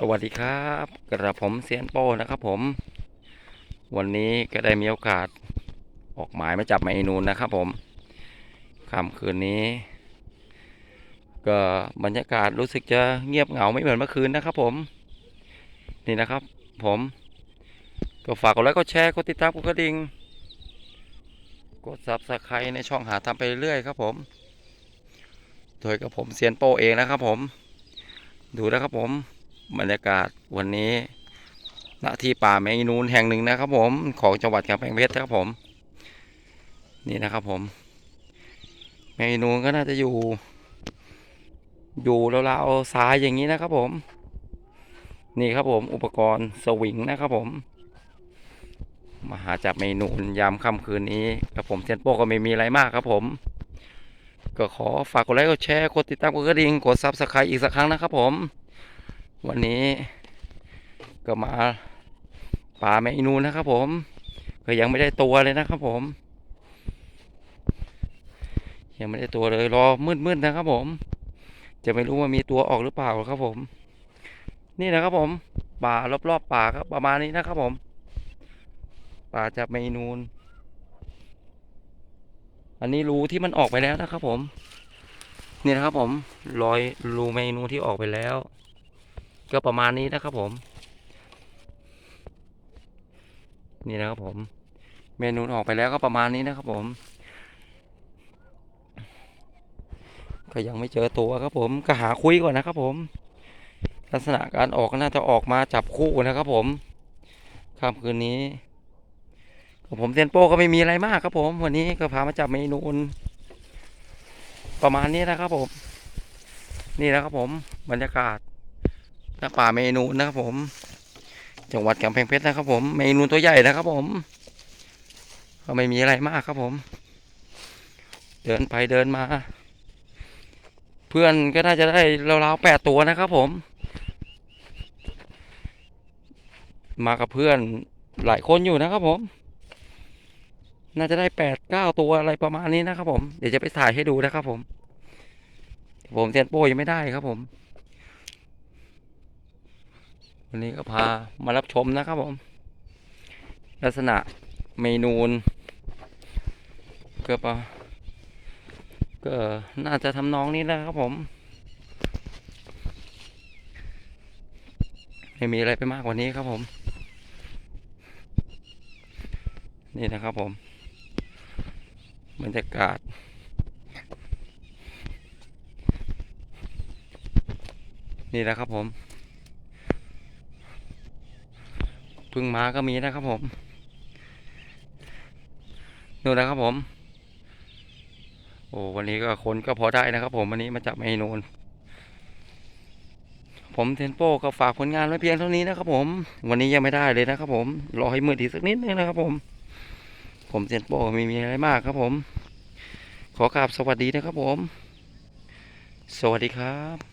สวัสดีครับ กระผมเซียนโป้นะครับผม วันนี้ก็ได้มีโอกาสออกหมายมาจับไมนูนนะครับผมค่ำคืนนี้ ก็บรรยากาศรู้สึกจะเงียบเหงาไม่เหมือนเมื่อคืนนะครับผม นี่นะครับผม ก็ฝากกดไลค์กดแชร์กดติดตามกดกระดิ่งกดซับสไครต์ในช่องหาทำไปเรื่อยๆครับผม โดยกับผมเซียนโป้เองนะครับผม ดูนะครับผม บรรยากาศวันนี้ณที่ป่าแมงนูนแห่งหนึ่งนะครับ ผมของจังหวัดกำแพงเพชรนะครับผม นี่นะครับผม แมงนูนก็น่าจะอยู่ อยู่ราวๆซ้ายอย่างนี้นะครับผม นี่ครับผมอุปกรณ์สวิงนะครับผม มาหาจับเมนูนยามค่ำคืนนี้กับผมเซยนโปก็ไม่มีอะไรมากครับผม ก็ขอฝากกดไลค์กดแชร์กดติดตามกดกระดิ่งกดซับสไครต์อีกสักครั้งนะครับผม วันนี้ก็มาป่าแมงอีนูนะครับผม ก็ยังไม่ได้ตัวเลยนะครับผม ยังไม่ได้ตัวเลยรอมืดๆนะครับผม จะไม่รู้ว่ามีตัวออกหรือเปล่าครับผม นี่นะครับผม ป่ารอบๆป่าครับประมาณนี้นะครับผม ป่าจับแมงอีนูน อันนี้รูที่มันออกไปแล้วนะครับผม นี่นะครับผมรอยรูแมงอีนูนที่ออกไปแล้ว ก็ประมาณนี้นะครับผม นี่นะครับผม เมนูออกไปแล้วก็ประมาณนี้นะครับผม ก็ยังไม่เจอตัวครับผมก็หาคุยก่อนนะครับผม ลักษณะการออกน่าจะออกมาจับคู่นะครับผมค่ำคืนนี้ผมเซยนโป้ก็ไม่มีอะไรมากครับผม วันนี้ก็พามาจับเมนูนประมาณนี้นะครับผม นี่นะครับผมบรรยากาศ น้าป่าเมนูนะครับผม จังหวัดกำแพงเพชรนะครับผม เมนูตัวใหญ่นะครับผม ก็ไม่มีอะไรมากครับผม เดินไปเดินมา เพื่อนก็น่าจะได้ราวๆแปดตัวนะครับผม มากับเพื่อนหลายคนอยู่นะครับผม น่าจะได้แปดเก้าตัวอะไรประมาณนี้นะครับผม เดี๋ยวจะไปถ่ายให้ดูนะครับผม ผมเซียนโป้ยังไม่ได้ครับผม วันนี้ก็พามารับชมนะครับผม ลักษณะเมนูนก็ปะก็น่าจะทำนองนี้นะครับผม ไม่มีอะไรไปมากกว่านี้ครับผม นี่นะครับผมบรรยากาศนี่แหละครับผม เพึ่งมาก็มีนะครับผมนู่นนะครับผม โอ้วันนี้ก็คนก็พอได้นะครับผมวันนี้มาจับเมนูนผมเทนโป้ก็ฝากผลงานไว้เพียงเท่านี้นะครับผม วันนี้ยังไม่ได้เลยนะครับผมรอให้มืดอีกสักนิดนึงนะครับผม ผมเทนโป้ไม่มีอะไรมากครับผม ขอกราบสวัสดีนะครับผม สวัสดีครับ